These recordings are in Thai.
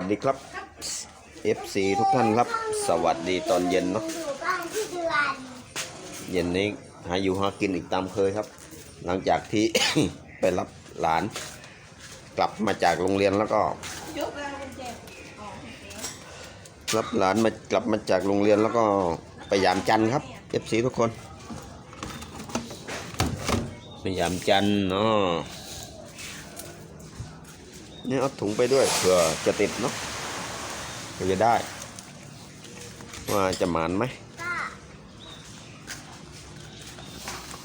วัสดีครับ FC ทุกท่านครับ สวัสดีตอนเย็นเนาะเย็นนี้หาอยู่หากินอีกตามเคยครับ หลังจากที่ ไปรับหลาน กลับมาจากโรงเรียนแล้วก็รับหลานมากลับมาจากโรงเรียนแล้วก็ไปยามจันทร์ครับ FC ทุกคนไปยามจันทร์เนาะ เนี่ยเอาถุงไปด้วยเผื่อจะติดเนาะเผื่อจะได้ ว่าจะหมานไหม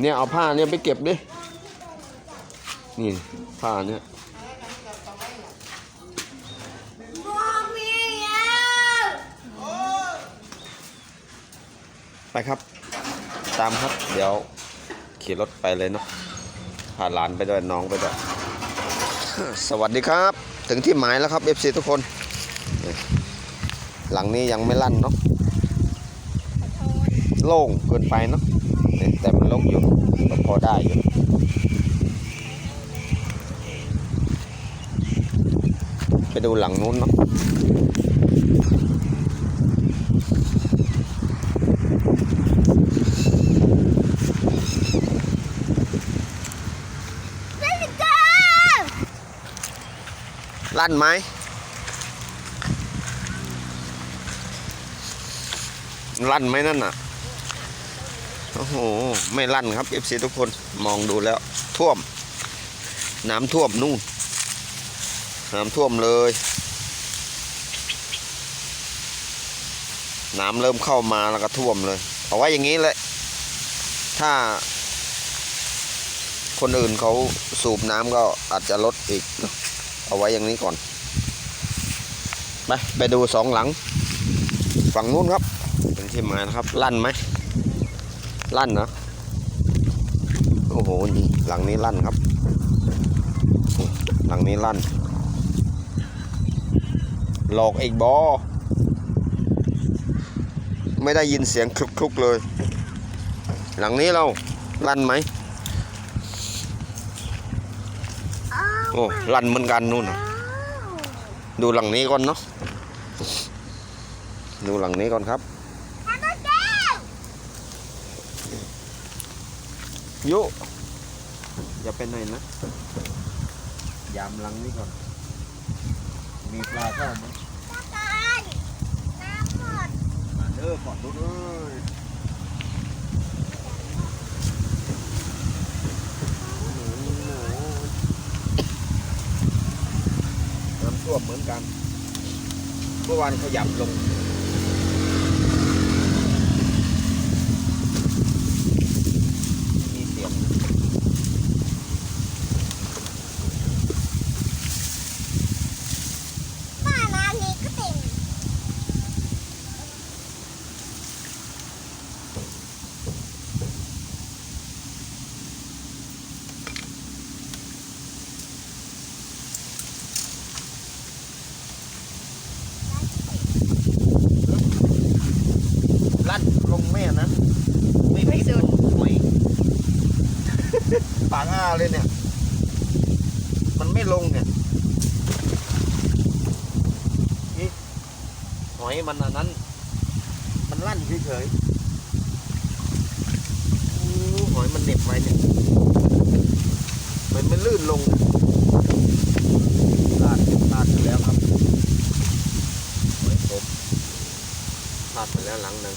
เนี่ยเอาผ้าเนี่ยไปเก็บดิ นี่ผ้าเนี่ยไปครับ ตามครับ เดี๋ยวขี่รถไปเลยเนาะพาหลานไปด้วยน้องไปด้วย สวัสดีครับ ถึงที่หมายแล้วครับ FC ทุกคน หลังนี้ยังไม่ลั่นเนาะโล่งเกินไปเนาะแต่มันล่งอยู่ก็พอได้อยู่ไปดูหลังนู้นเนาะ ไม่ได้ ลั่นไหมลั่นไหมนั่นน่ะ โอ้โห ไม่ลั่นครับเอฟซีทุกคนมองดูแล้ว ท่วม น้ำท่วมนู่น น้ำท่วมเลย น้ำเริ่มเข้ามาแล้วก็ท่วมเลย เอาไว้อย่างนี้เลย ถ้า คนอื่นเขาสูบน้ำก็อาจจะลดอีกเนอะ เอาไว้อย่างนี้ก่อนไปไปดูสองหลัง ฝั่งนู้นครับเป็นที่มานะครับ ลั่นไหมลั่นนะโอ้โหนี่หลังนี้ลั่นครับ หลังนี้ลั่น หลอกอีกบอไม่ได้ยินเสียงคลุกๆเลย หลังนี้เราลั่นไหม อ้าว โอ้ลั่นเหมือนกันนู่นน่ะดูหลังนี้ก่อนเนาะดูหลังนี้ก่อนครับทำมาแก้วยุอย่าไปไหนนะยามหลังนี้ก่อน มีปลาเข้าไหมตาการน้ำหมดมาเด้อก่อนดูเอ้ย ท่วมเหมือนกัน เมื่อวานขยับลง มีเสียง ป้าน้ำนี้ก็เต็ม ลั่นลงแม่นะ ไม่ไม่ผิดสุดหอยปากอ้าเลยเนี่ย มันไม่ลงเนี่ยนี่หอยมันอันนั้น มันลั่นเฉยๆอู้หอยมันเหน็บไว้เนี่ยมันไม่ลื่นลงพลาดพลาดไปแล้วครับหอยผมพลาดไปแล้วหลังหนึ่ง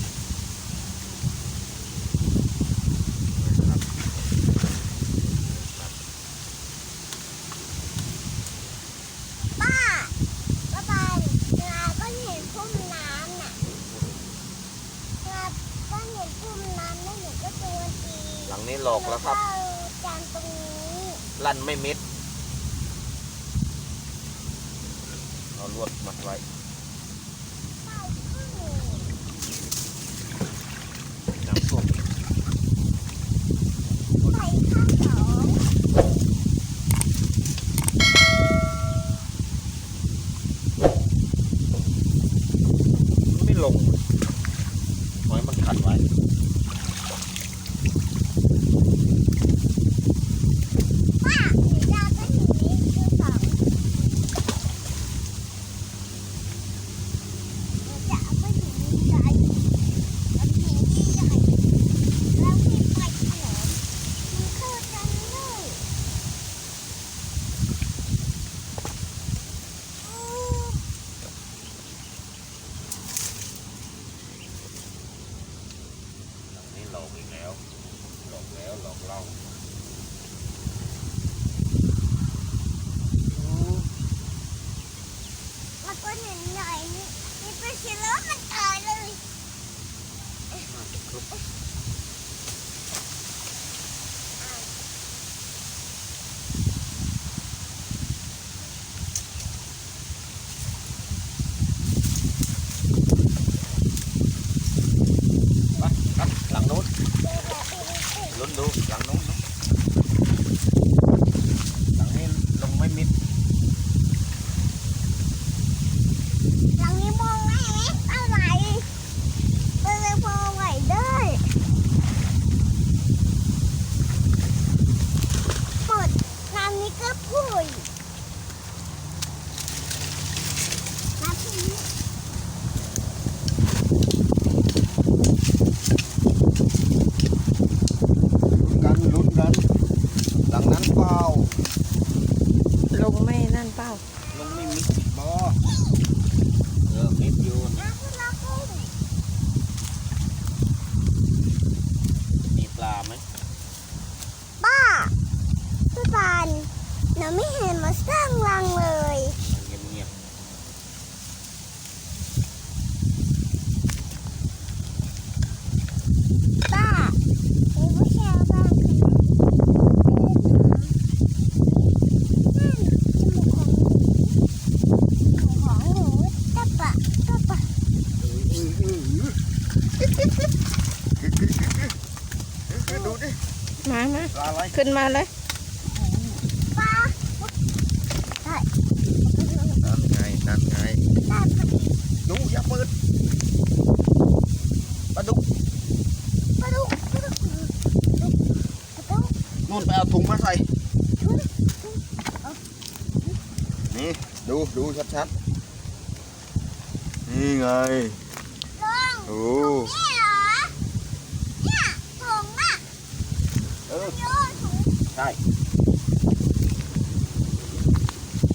แล้วหลอกแล้วหลอกเล่า ขึ้นมาเลยป้านั่นไงนั่นไงได้พอดีดูอย่าเปิดปลาดุกปลาดุกปดุกปลาดุกปลาดุกนู่นไปเอาถุงมาใส่ นี่ ดูดูชัดๆ นี่ไงลงโอ้ นี่เหรอเนี่ยถุงอะ เออ โยน ถุงใช่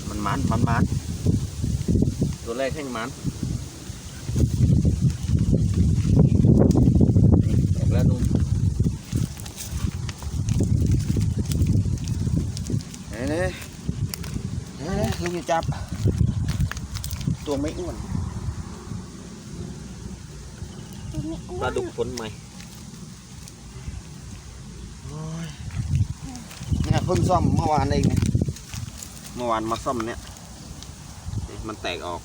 มันมันมันมันตัวแรกให้มันนี่ออกแล้วนู่นเฮ้ยเฮ้ยเฮ้ยลูกอย่าจับ ตัวไม่อ้วนถุงไม่อ้วนปลาดุกผลใหม่โอ้ย เนี่ยเพิ่งซ่อมเมื่อวานเองเนี่ยเมื่อวานมาซ่อมเนี่ยนี่มันแตกออก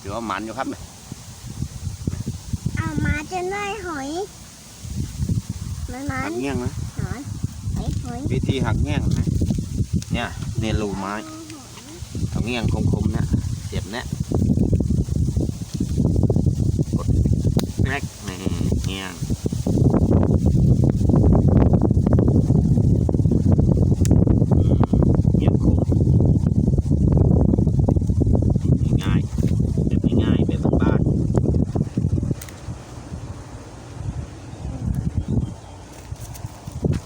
ถือว่าหมันอยู่ครับเนี่ยเอามาจนได้หอยมันมัหันกเงี้ยงนะหอยหอยหอยวิธีหักเงี้ยงนะเนี่ยเนี่ยรูไม้เอาเงี้ยงคมๆเนี่ยเสียบเนี่ยกดแป๊กนี่เงี้ยงอืมเงี้ยงคมง่ายๆแบบง่ายๆแบบบ้านๆ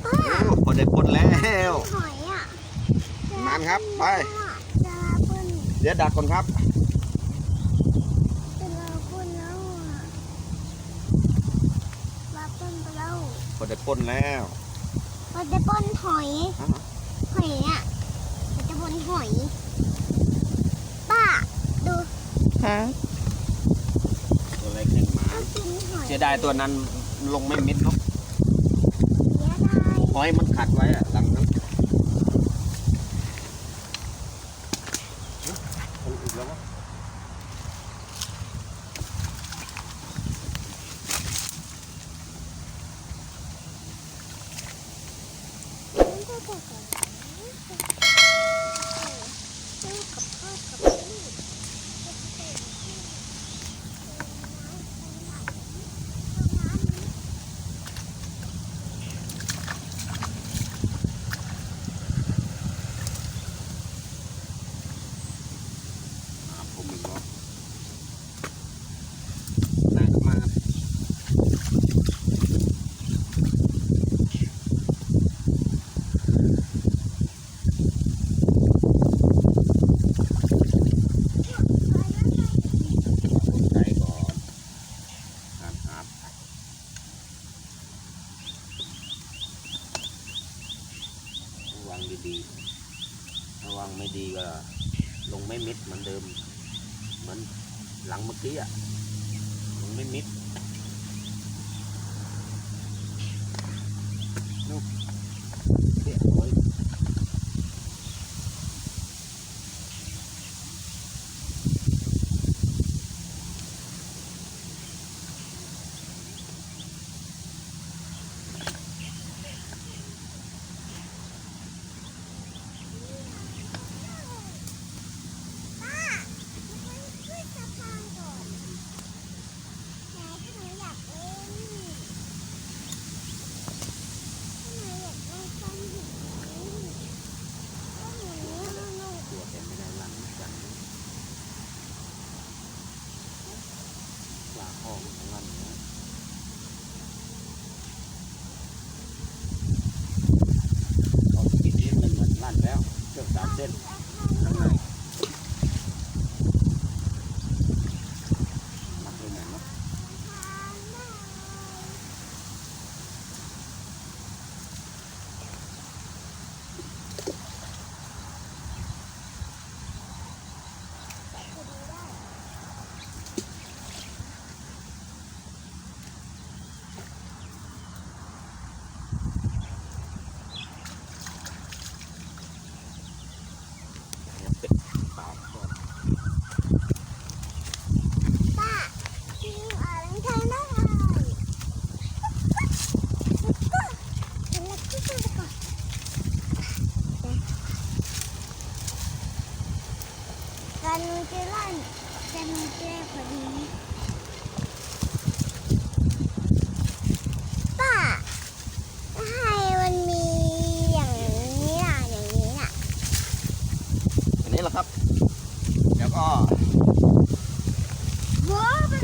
โอ้พอได้ปลดแล้ว หอยอะ มันครับ ไปจะลาเปิ้ลเดี๋ยวดักก่อนครับ จะลาเปิ้ลแล้วอะลาเปิ้ลไปแล้วพอได้ปล้นแล้วเราจะป้นหอยฮะหอยอะเราจะป้นหอย ป้า ดูฮะตัวเล็กหนึ่งหมาต้องกินหอยเสียดายตัวนั้นลงไม่มิดเนาะเสียดายหอยมันขัดไว้อะ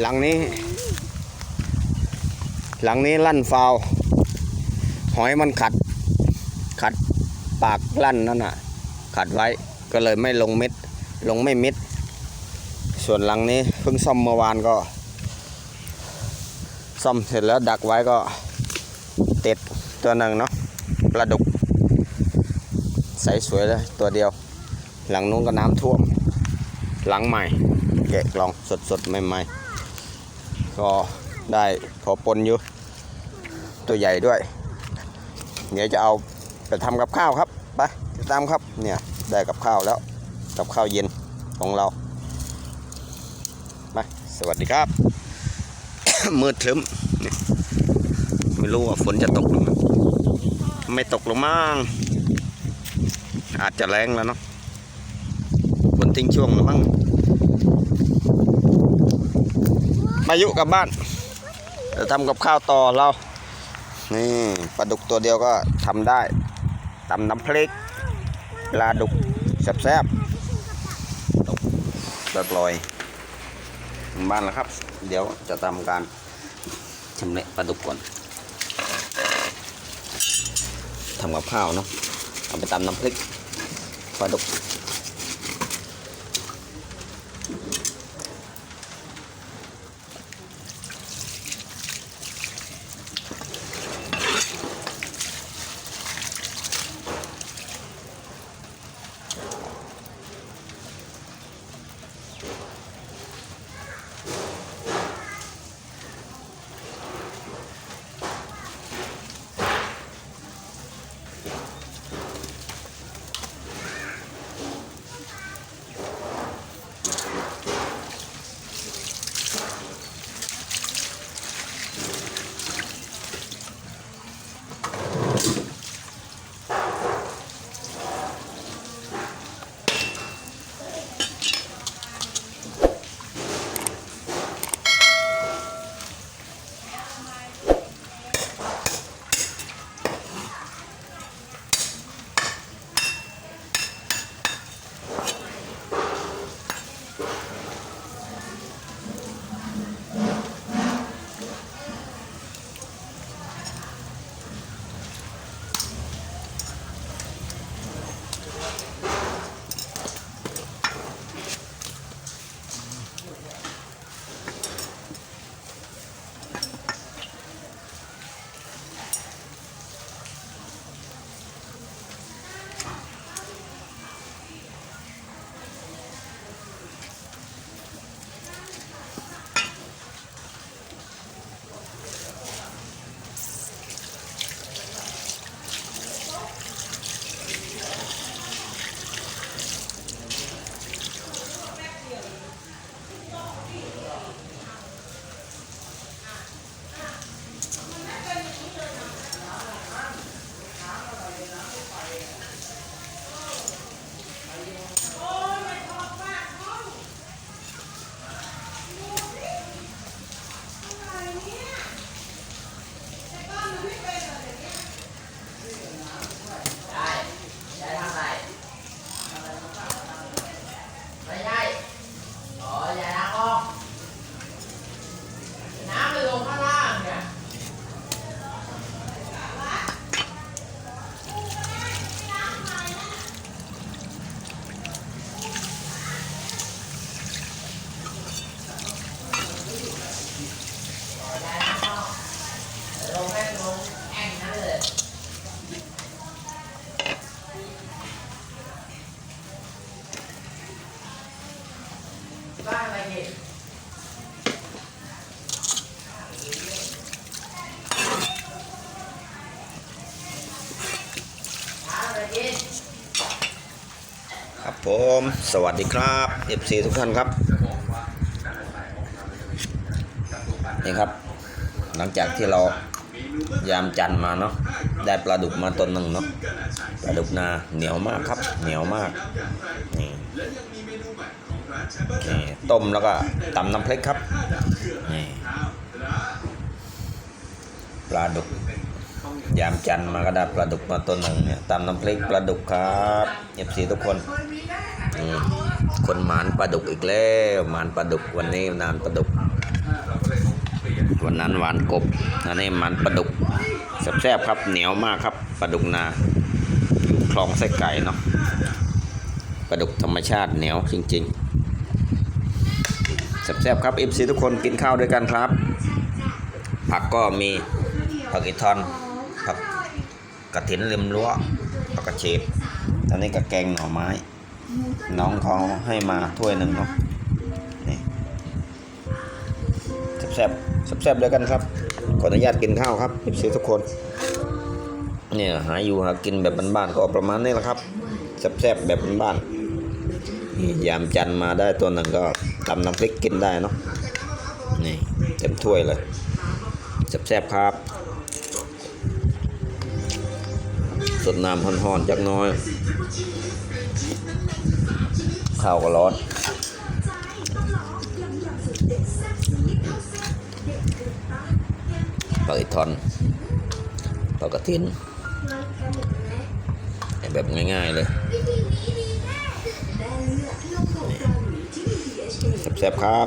หลังนี้ หลังนี้ลั่นฟาว หอยมันขัด ขัดปากลั่นนั่นน่ะ ขัดไว้ก็เลยไม่ลงเม็ด ลงไม่เมิดส่วนหลังนี้เพิ่งซ่อมเมื่อวานก็ ซ่อมเสร็จแล้วดักไว้ก็ติดตัวหนึ่งเนาะปลาดุก ใสสวยเลยตัวเดียว หลังนู้นก็น้ำท่วม หลังใหม่ แกะกล่องสดๆ ใหม่ๆ ก็ได้พอปนอยู่ ตัวใหญ่ด้วย เดี๋ยวจะเอาไปทำกับข้าวครับไปติดตามครับเนี่ยได้กับข้าวแล้วกับข้าวเย็นของเราไปสวัสดีครับ มืดครึ้มไม่รู้ว่าฝนจะตกหรือไม่ไม่ตกหรือมั้งอาจจะแรงแล้วเนาะฝนทิ้งช่วงแล้วมั้ง มายุกลับบ้านจะทำกับข้าวต่อเรา นี่ปลาดุกตัวเดียวก็ทำได้ตำน้ำพริกปลาดุกแซ่บๆตกแบบลอยถึงบ้านแล้วครับ เดี๋ยวจะทำการชำเละปลาดุกก่อนทำกับข้าวเนาะเอาไปตำน้ำพริกปลาดุก สวัสดีครับ FC ทุกท่านครับ นี่ครับ หลังจากที่เรายามจันมาเนาะ ได้ปลาดุกมาตัวหนึ่งเนาะ ปลาดุกนาเหนียวมากครับ เหนียวมาก นี่นี่ต้มแล้วก็ตำน้ำพริกครับ นี่ปลาดุก ยามจันมาก็ได้ปลาดุกมาตัวหนึ่งเนี่ยตำน้ำพริกปลาดุกครับเอฟซีทุกคน คนหมานปลาดุกอีกแล้วหมานปลาดุกวันนี้นานปลาดุก วันนั้นหวานกบอันนี้หมันปลาดุกแซ่บๆครับเหนียวมากครับปลาดุกนาอยู่คลองไส้ไก่เนาะปลาดุกธรรมชาติเหนียวจริงๆแซ่บๆครับเอฟซีทุกคนกินข้าวด้วยกันครับ ผักก็มีผักอีทอนผักกระถินริมรั้วผักกระเฉดตอนนี้ก็แกงหน่อไม้ น้องเขาให้มาถ้วยหนึ่งเนาะนี่แซ่บๆแซ่บๆด้วยกันครับขออนุญาตกินข้าวครับเอฟซีทุกคน เนี่ยหาอยู่หากินแบบบ้านๆก็ประมาณนี้แหละครับแซ่บๆแบบบ้านๆนี่ยามจันมาได้ตัวหนึ่งก็ตำน้ำพริกกินได้เนาะนี่เต็มถ้วยเลยแซ่บๆครับสดน้ำห่อนๆจักน้อย ข้าวก็ร้อนปลาอิทอนปลากระทินแบบง่าย ๆ เลยแซ่บๆครับ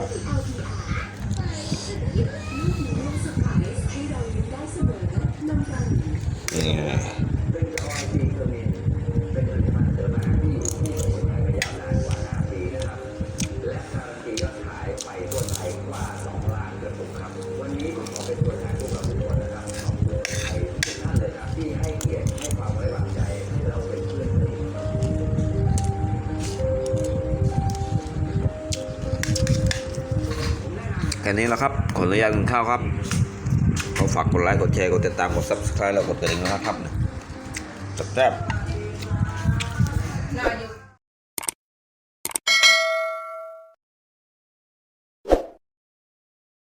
นี่ไง ค่นี้แหละครับ ขออนุญาตกินข้าวครับขอฝากกดไลค์ กดแชร์ กดติดตาม กดซับสไครต์แล้วกดกระดิ่งนะครับแซ่บ